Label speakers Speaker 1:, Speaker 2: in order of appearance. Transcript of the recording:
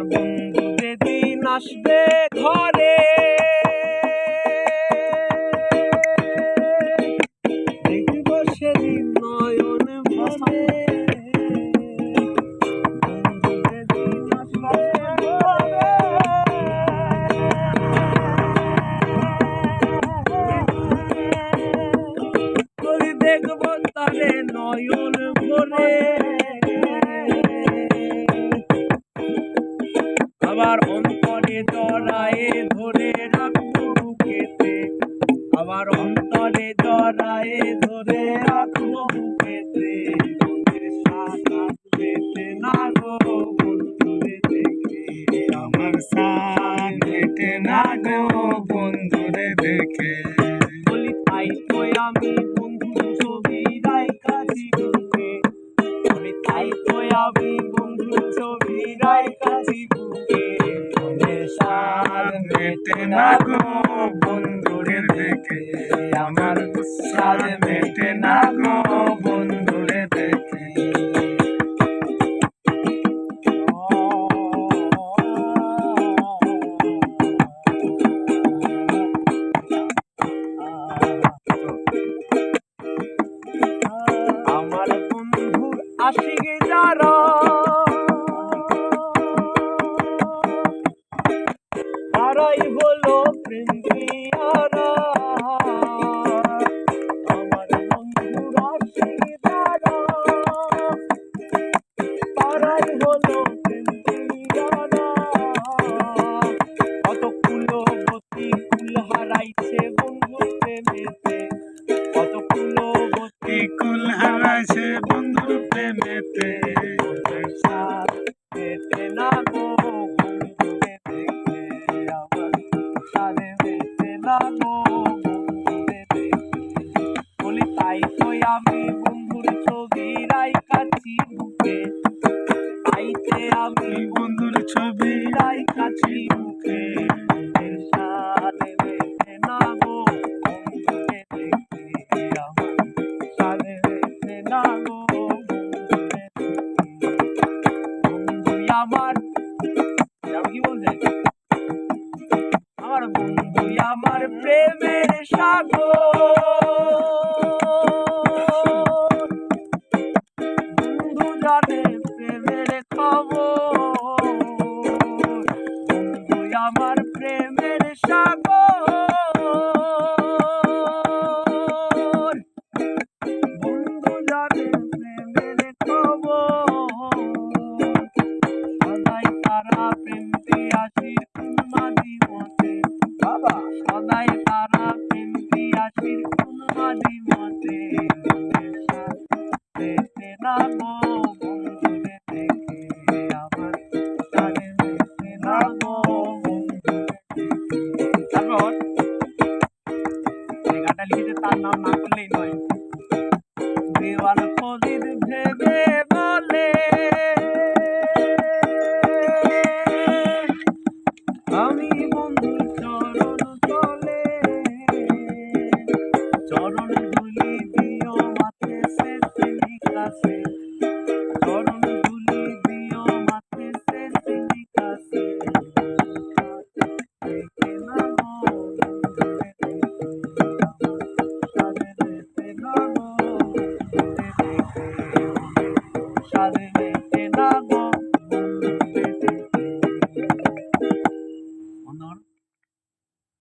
Speaker 1: আমার বন্ধু যেদিন আসবে ঘরে। দেখব সেদিন তারে নয়ন জড়ায়ে ধরে রাখব বুকেতে। আবার অন্তরে জড়ায়ে ধরে রাখব বুকেতে। পেতে না গো বন্ধুরে দেখে।
Speaker 2: আমার সাথ মেটে না গো বন্ধুরে দেখে।
Speaker 1: বলি তাই তো আমি বন্ধুর ছবি রাইকাছি বুকে বলি তাই তো আমি বন্ধুর ছবি রাইকাছি
Speaker 2: মেটে না গো বন্ধুরে দেখে। আমার সাথ মেটে না গো বন্ধুরে দেখে।
Speaker 1: আমার বন্ধুর আশিকে যারা তারাই হলো প্রেম তাই আমি বন্ধুর ছবি রাইকাছি বুকে। তাইতে আমি
Speaker 2: বন্ধুর ছবি
Speaker 1: রাইকাছি বুকে। আমার কি বলছে আমার বন্ধুই আমার প্রেমের সাগর। সাগর। বন্ধু জানে প্রেমের খবর সদাই তারা প্রেমতে আসির উন্মাদি মতে বাবা। সদাই তারা প্রেমতে আসির উন্মাদি মতে না গো। এই গানটা লিখেছে তার নাম না করলেই নয়। দেওয়াল ফরিদ ভেবে সারে দেখে না গো